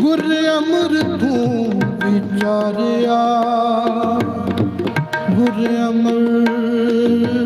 ਗੁਰ ਅਮਰ ਤੂੰ ਵਿਚਾਰਿਆ। ਗੁਰ ਅਮਰ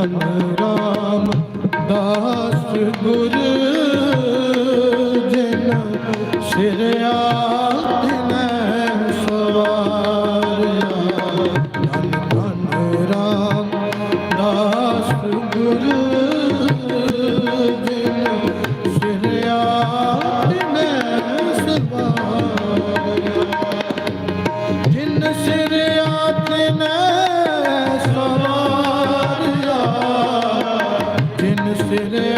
ਧੰਨ ਰਾਮ ਦਾਸ ਗੁਰ ਜਿਨ ਸਿਰਿਆ ਜਿਨ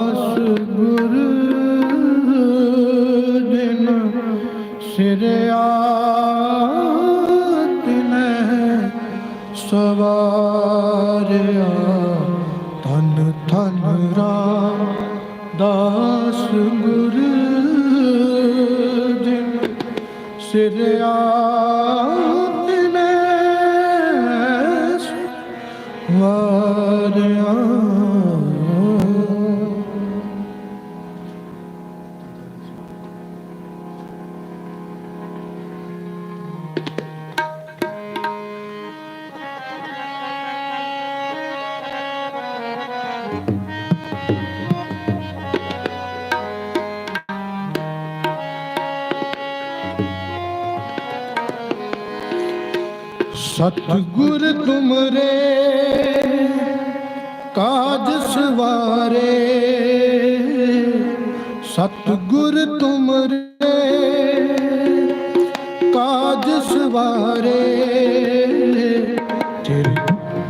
ਦਾਸ ਗੁਰ ਦਿਨ ਸਿਰਿਆ ਤਿਨੈ ਸਵਾਰਿਆ ਧੰਨ ਧੰਨ ਰਾਮ ਦਾਸ ਗੁਰ ਜਿਨ ਸਿਰਿਆ ਸਤਿਗੁਰ ਤੁਮਰੇ, ਕਾਜ ਸਵਾਰੇ। ਸਤਿਗੁਰ ਤੁਮਰੇ, ਕਾਜ ਸਵਾਰੇ। ਤੇਰੇ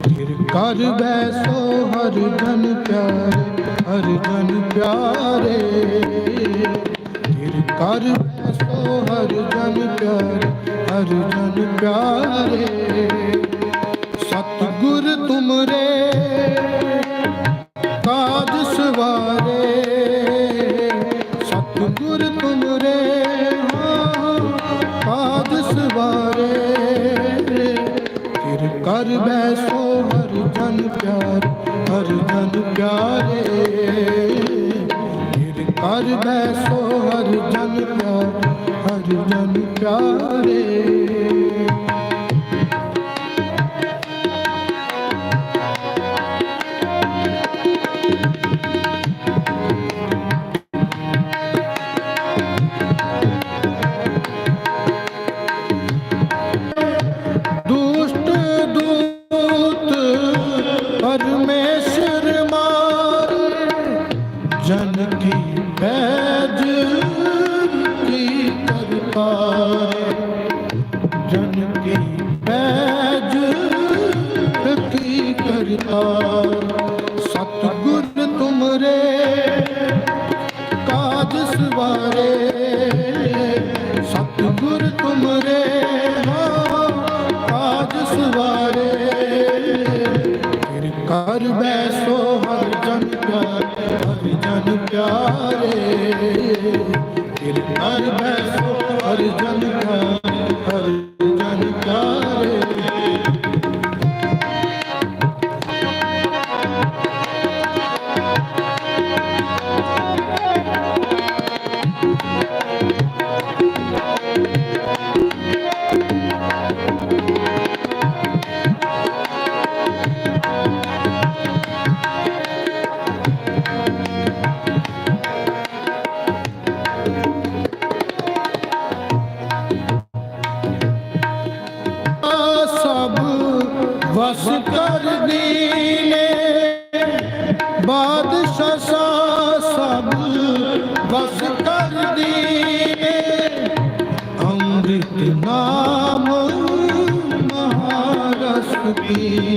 ਤੇਰੇ ਕਰ ਬੈਸੋ ਹਰ ਜਨ ਪਿਆਰੇ ਹਰ ਜਨ ਪਿਆਰੇ। ਤੇਰੇ ਕਰ ਬੈਸੋ ਹਰ ਜਨ ਪਿਆਰੇ ਹਰ ਜਨ ਪਿਆਰੇ। ਸਤਿਗੁਰ ਤੁਮਰੇ ਕਾਜ ਸਵਾਰੇ। ਸਤਿਗੁਰ ਤੁਮਰੇ ਹਾਂ, ਕਾਜ ਸਵਾਰੇ। ਫਿਰ ਕਰ ਬੈਸੋ ਹਰ ਜਨ ਪਿਆਰ ਹਰ ਜਨ ਪਿਆਰੇ। ਫਿਰ ਕਰ ਬੈਸੋ ਹਰ ਜਨ ਪਿਆਰ ਹਰ ਜਨ ਪਿਆਰੇ। ਬੈਸੋ ਹਰ ਜਨ ਪਿਆਰੇ ਹਰ ਜਨ ਪਿਆਰੇ। ਕਿਰਪਾ ਬੈਸੋ ਹਰ ਜਨ ਪਿਆਰੇ ਹਰ ਵਸ ਕਰ ਦੀਨੇ। ਬਾਦਸ਼ਾਹ ਸਭ ਵਸ ਕਰ ਦੀਨੇ। ਅੰਮ੍ਰਿਤ ਨਾਮ ਮਹਾਰਸ ਕੀ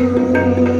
Música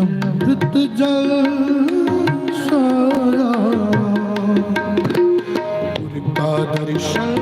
अमृत जल सारा का दर्शन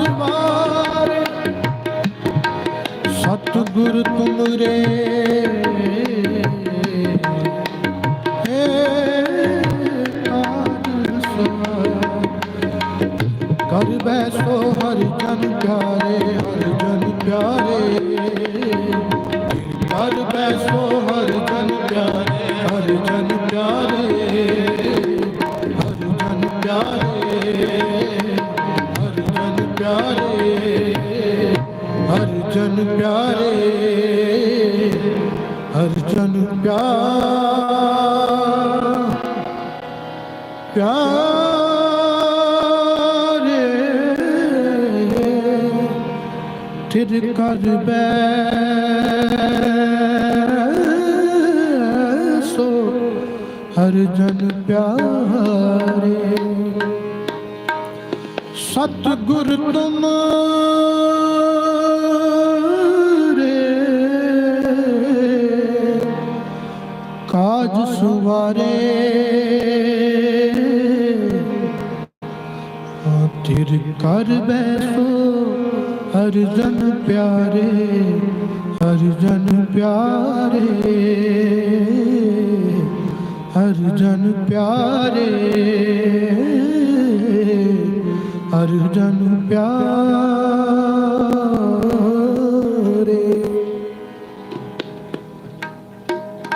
ਸਵਾਰੇ। ਸਤਿਗੁਰ ਤੁਮਰੇ। ਏ ਕਰ ਬੈਸੋ ਹਰਿ ਜਨ ਪਿਆਰੇ ਹਰਿ ਜਨ ਪਿਆਰੇ। ਕਰ ਬੈਸੋ ਜਨ ਪਿਆਰੇ ਹਰਿ ਜਨ ਪਿਆਰੇ ਪਿਆਰੇ। ਤਿਰ ਕਰ ਬੈਸੋ ਹਰ ਜਨ ਪਿਆਰੇ। ਸਤ ਗੁਰ ਤੁਮ ਕਾਜ ਸੁਵਾਰੇ। ਹਾਂ ਤਿਰ ਕਰ ਬੈਸੋ ਹਰ ਜਨ ਪਿਆਰੇ, ਹਰ ਜਨ ਪਿਆਰੇ। ਹਰ ਜਨ ਪਿਆਰੇ, ਹਰ ਜਨ ਪਿਆਰੇ।